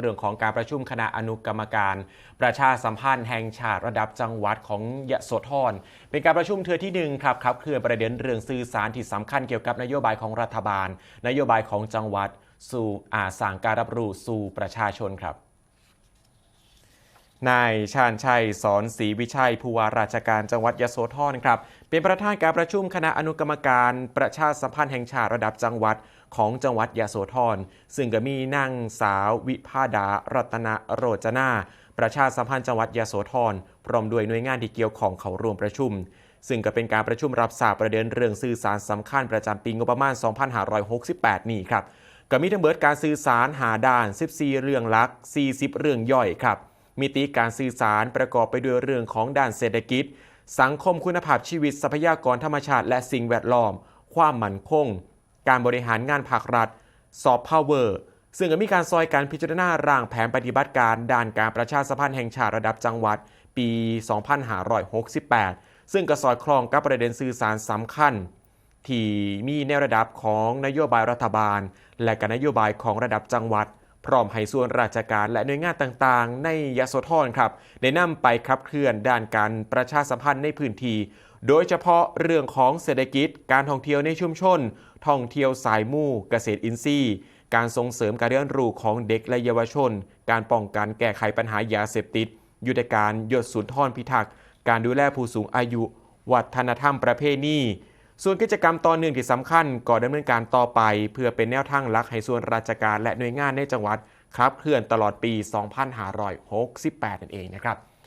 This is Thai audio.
เรื่องของการประชุมคณะอนุกรรมการ ประชาสัมพันธ์แห่งชาติระดับจังหวัดของยะโสธรเป็นการประชุมเทือที่หนึ่งครับครับเคลื่อนประเด็นเรื่องสื่อสารที่สำคัญเกี่ยวกับนโยบายของรัฐบาล นโยบายของจังหวัด สู่อาสางการรับรู้สู่ประชาชนครับ นายชาญชัยสอนศรีวิชัยผู้ว่าราชการจังหวัดยโสธรครับ เป็นประธานการประชุมคณะอนุกรรมการประชาสัมพันธ์แห่งชาติระดับจังหวัดของจังหวัดยโสธร ซึ่งก็มีนางสาววิภาดา รัตนโรจนา ประชาสัมพันธ์จังหวัดยโสธร พร้อมด้วยหน่วยงานที่เกี่ยวของเขาร่วมประชุม ซึ่งก็เป็นการประชุมรับทราบประเด็นเรื่องสื่อสารสำคัญประจำปีงบประมาณ 2568 นี้ครับ ก็มีทั้งเบิดการสื่อสารหาด้าน 14 เรื่องลัก 40 เรื่องย่อยครับ มิติการสื่อสารประกอบไปด้วยเรื่องของด้านเศรษฐกิจ สังคมคุณภาพชีวิตทรัพยากรธรรมชาติ และสิ่งแวดล้อม ความมั่นคง การบริหารงานภาครัฐซอฟต์พาวเวอร์ซึ่งมีการซอยการพิจารณาร่างแผนปฏิบัติการด้านการประชาสัมพันธ์แห่งชาติระดับจังหวัด ปี 2568 ซึ่งก็สอดคล้องกับประเด็นสื่อสารสำคัญ ที่มีแนวระดับของนโยบายรัฐบาล และก็นโยบายของระดับจังหวัด พร้อมให้ส่วนราชการและหน่วยงานต่างๆ ในยะโสธรครับได้นำไปขับเคลื่อนด้านการประชาสัมพันธ์ในพื้นที่โดยเฉพาะเรื่องของเศรษฐกิจ การท่องเที่ยวในชุมชน ท่องเที่ยวสายมู่เกษตรอินทรีย์ การส่งเสริมการเรียนรู้ของเด็กและเยาวชน การป้องกันแก้ไขปัญหายาเสพติด ยุทธการยศสุนทรพิทักษ์ การดูแลผู้สูงอายุ วัฒนธรรมประเพณี ส่วนกิจกรรมตอนหนึ่งที่สำคัญก่อดำเนินการต่อไป เพื่อเป็นแนวทางหลักให้ส่วนราชการและหน่วยงานในจังหวัดครับเคลื่อนตลอดปี 2568 นั่นเองนะครับ